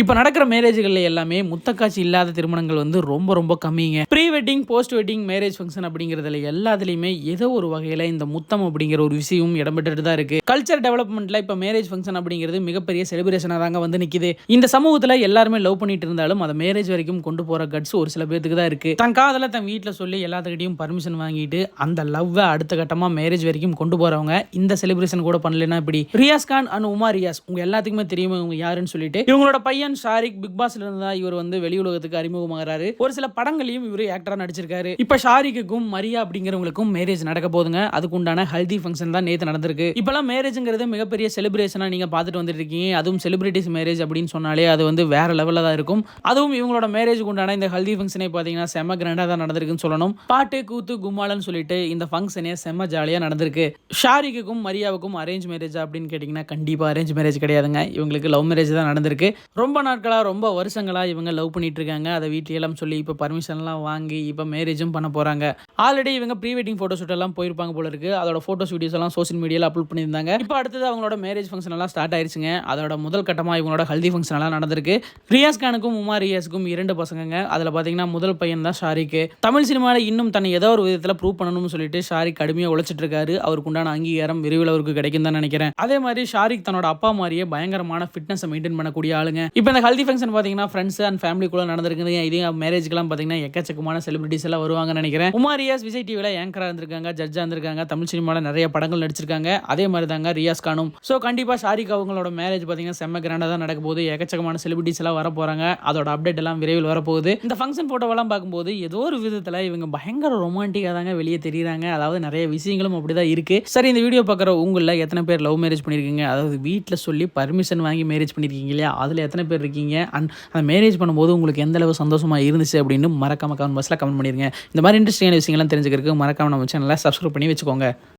இப்போ நடக்கிற மேரேஜ்கள் எல்லாமே முத்தக்காட்சி இல்லாத திருமணங்கள் வந்து ரொம்ப ரொம்ப கம்மிங்க. Pre wedding post wedding marriage function அப்படிங்கிறதுல எல்லாத்துலேயுமே ஏதோ ஒரு வகையில் இந்த முத்தம் அப்படிங்கிற ஒரு விஷயம் இடம்பெற்றுட்டு தான் இருக்கு. கல்ச்சர் டெவலப்மெண்ட்ல இப்போ மேரேஜ் ஃபங்க்ஷன் அப்படிங்கிறது மிகப்பெரிய செலிப்ரேஷனாக தாங்க வந்து நிற்கிது இந்த சமூகத்தில் எல்லாருமே லவ் பண்ணிட்டு இருந்தாலும் அதை மேரேஜ் வரைக்கும் கொண்டு போகிற கட்ஸ் ஒரு சில பேருக்கு தான் இருக்கு. தன் காதலை தன் வீட்டில் சொல்லி எல்லாத்துக்கிட்டையும் பர்மிஷன் வாங்கிட்டு அந்த லவ்வை அடுத்த கட்டமாக மேரேஜ் வரைக்கும் கொண்டு போகிறவங்க இந்த செலிப்ரேஷன் கூட பண்ணலன்னா இப்படி ரியாஸ் கான் அண்ட் உமா ரியாஸ். உங்க எல்லாத்துக்குமே தெரியும் இவங்க யாருன்னு சொல்லிட்டு. இவங்களோட பையன் ஷாரிக் பிக் பாஸ்ல இருந்து தான் இவர் வந்து வெளி உலகத்துக்கு அறிமுகமாகறாரு. ஒரு சில படங்களையும் இவர் ஆக்டரா நடிச்சிருக்காரு. இப்ப ஷாரிக்குக்கும் மரியா அப்படிங்கிறவங்களுக்கும் மேரேஜ் நடக்க போதுங்க அதுக்கு உண்டான ஹல்தி ஃபங்க்ஷன் தான் நேத்து நடந்திருக்கு. இப்பெல்லாம் மேரேஜ்ங்கிறது மிகப்பெரிய செலிப்ரேஷனா நீங்க பார்த்துட்டு வந்துட்டு இருக்கீங்க அதுவும் செலிபிரிட்டிஸ் மேரேஜ் அப்படின்னு சொன்னாலே அது வந்து வேற லெவலில் தான் இருக்கும். அதுவும் இவங்களோட மேரேஜுக்கு உண்டான இந்த ஹல்தி ஃபங்க்ஷனே பார்த்தீங்கன்னா செம்ம கிராண்டாக தான் நடந்திருக்குன்னு சொல்லணும். பாட்டு கூத்து கும்மாலன்னு சொல்லிட்டு இந்த ஃபங்க்ஷனே செம்ம ஜாலியாக நடந்திருக்கு. ஷாரிக்குக்கும் மரியாவுக்கும் அரேஞ்ச் மேரேஜ் அப்படின்னு கேட்டிங்கன்னா கண்டிப்பாக அரேஞ்ச் மேரேஜ் கிடையாதுங்க. இவங்களுக்கு லவ் மேரேஜ் தான் நடந்திருக்கு. ரொம்ப ரொம்ப நாட்களாக ரொம்ப வருஷங்களாக இவங்க லவ் பண்ணிகிட்ருக்காங்க அதை வீட்லையெல்லாம் சொல்லி இப்போ பர்மிஷன்லாம் வாங்கி இப்போ மேரேஜும் பண்ண போகிறாங்க ஆல்ரெடி இவங்க ப்ரீ வெட்டிங் ஃபோட்டோ ஷூட் எல்லாம் போயிருப்பாங்க போல இருக்கு. அதோட ஃபோட்டோஸ் வீடியோஸ் எல்லாம் சோஷியல் மீடியாவில் அப்லோட் பண்ணியிருந்தாங்க. இப்போ அடுத்தது அவங்களோட மேரேஜ் ஃபங்க்ஷன் எல்லாம் ஸ்டார்ட் ஆயிருச்சுங்க. அதோட முதல் கட்டமாக இவங்களோட ஹல்தி ஃபங்க்ஷன் எல்லாம் நடந்திருக்கு. ரியாஸ் கானுக்கும் உமா ரியாஸுக்கும் இரண்டு பசங்கங்க. அதில் பார்த்தீங்கன்னா முதல் பையன் தான் ஷாரிக்கு. தமிழ் சினிமாவில் இன்னும் தன்னை ஏதோ ஒரு விதத்தில் ப்ரூவ் பண்ணணும்னு சொல்லிட்டு ஷாரிக் கடுமையாக உழைச்சிட்டு இருக்காரு. அவருக்கு உண்டான அங்கீகாரம் விரைவில் அவருக்கு கிடைக்கும் தான் நினைக்கிறேன். அதே மாதிரி ஷாரிக் தன்னோட அப்பா மாதிரியே பயங்கரமான ஃபிட்னஸை மெயின்டைன் பண்ணக்கூடிய ஆளுங்க. இப்போ இந்த ஹல்தி ஃபங்க்ஷன் பார்த்தீங்கன்னா ஃப்ரெண்ட்ஸ் அண்ட் ஃபேமிலி கூட நடந்திருக்குது. இதே மேரேஜ்க்குலாம் பார்த்தீங்கன்னா எக்கச்சக்கமான செலிபிரிட்டிஸ் எல்லாம் வருவாங்கன்னு நினைக்கிறேன். உமாரி ரியாஸ் விஜய் டிவியில் ஏங்கராக இருந்திருக்காங்க ஜட்ஜாக இருந்திருக்காங்க தமிழ் சினிமாவில் நிறைய படங்கள் நடிச்சிருக்காங்க. அதே மாதிரி தாங்க ரியாஸ் கானும். ஸோ கண்டிப்பாக ஷாரிக் அவங்களோட மேரேஜ் பார்த்தீங்கன்னா செம்ம கிராண்டாக தான் நடக்க போகுது. எக்கச்சக்கமான செலிபிரிட்டிஸ் எல்லாம் வர போகிறாங்க அதோட அப்டேட் எல்லாம் விரைவில் வரப்போகுது. இந்த ஃபங்க்ஷன் ஃபோட்டோவெல்லாம் பார்க்கும்போது ஏதோ ஒரு விதத்தில் இவங்க பயங்கர ரொமான்டிக்காக தாங்க வெளியே தெரியுறாங்க. அதாவது நிறைய விஷயங்களும் அப்படி தான் இருக்குது சரி இந்த வீடியோ பார்க்குற உங்களில் எத்தனை பேர் லவ் மேரேஜ் பண்ணியிருக்கீங்க அதாவது வீட்டில் சொல்லி பர்மிஷன் வாங்கி மேரேஜ் பண்ணியிருக்கீங்க இல்லையா? அதில் எத்தனை பேர் இருக்கீங்க? அண்ட் அந்த மேரேஜ் பண்ணும்போது உங்களுக்கு எந்த அளவு சந்தோஷமாக இருந்துச்சு அப்படின்னு மறக்காம கமெண்ட் பாக்ஸில் கமெண்ட் பண்ணிருங்க. இந்த மாதிரி இன்ட்ரெஸ்டிங்கான விஷயங்கள்லாம் தெரிஞ்சுக்கிறதுக்கு மறக்காம நம்ம சேனலை சப்ஸ்கிரைப் பண்ணி வச்சுக்கோங்க.